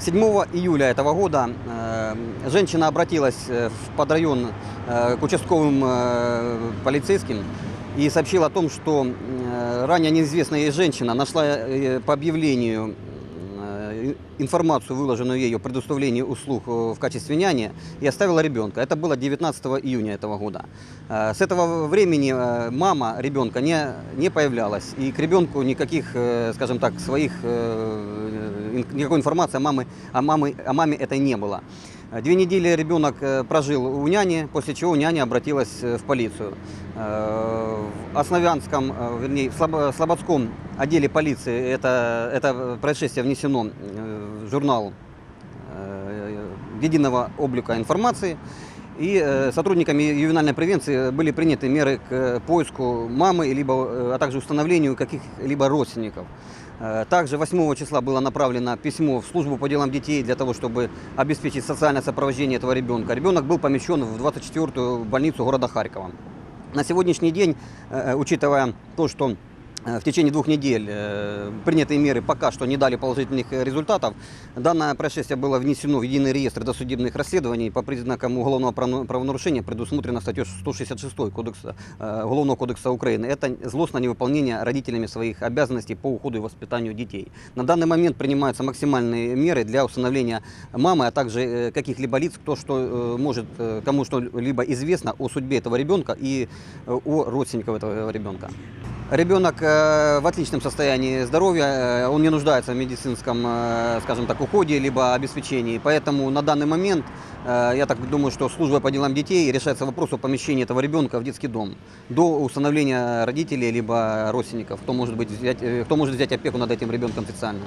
7 июля этого года э, женщина обратилась э, в подрайон э, к участковым полицейским и сообщила о том, что ранее неизвестная ей женщина нашла по объявлению информацию, выложенную ею о предоставлении услуг э, в качестве няни, и оставила ребенка. Это было 19 июня этого года. Э, С этого времени э, мама ребенка не, не появлялась, и к ребенку никаких, скажем так, своих, никакой информации о, мамы, о, мамы, о маме этой не было. Две недели ребенок прожил у няни, после чего няня обратилась в полицию. В Основянском, вернее, в Слобо- Слободском отделе полиции это, это происшествие внесено э, в журнал э, единого облика информации. И э, сотрудниками ювенальной превенции были приняты меры к поиску мамы, либо, а также установлению каких-либо родственников. Также 8 числа было направлено письмо в службу по делам детей для того, чтобы обеспечить социальное сопровождение этого ребенка. Ребенок был помещен в 24-ю больницу города Харькова. На сегодняшний день, учитывая то, что в течение двух недель э, принятые меры пока что не дали положительных э, результатов, данное происшествие было внесено в единый реестр досудебных расследований по признакам уголовного правонарушения, предусмотрено статьей 166 кодекса, э, Уголовного кодекса Украины. Это злостное невыполнение родителями своих обязанностей по уходу и воспитанию детей. На данный момент принимаются максимальные меры для установления мамы, а также э, каких-либо лиц, кто что э, может, э, кому что-либо известно о судьбе этого ребенка и э, о родственниках этого ребенка. Ребенок э, в отличном состоянии здоровья, э, он не нуждается в медицинском, э, скажем так, уходе либо обеспечении. Поэтому на данный момент, я так думаю, что служба по делам детей решается вопрос о помещении этого ребенка в детский дом до установления родителей либо родственников, кто может, быть взять, кто может взять опеку над этим ребенком официально.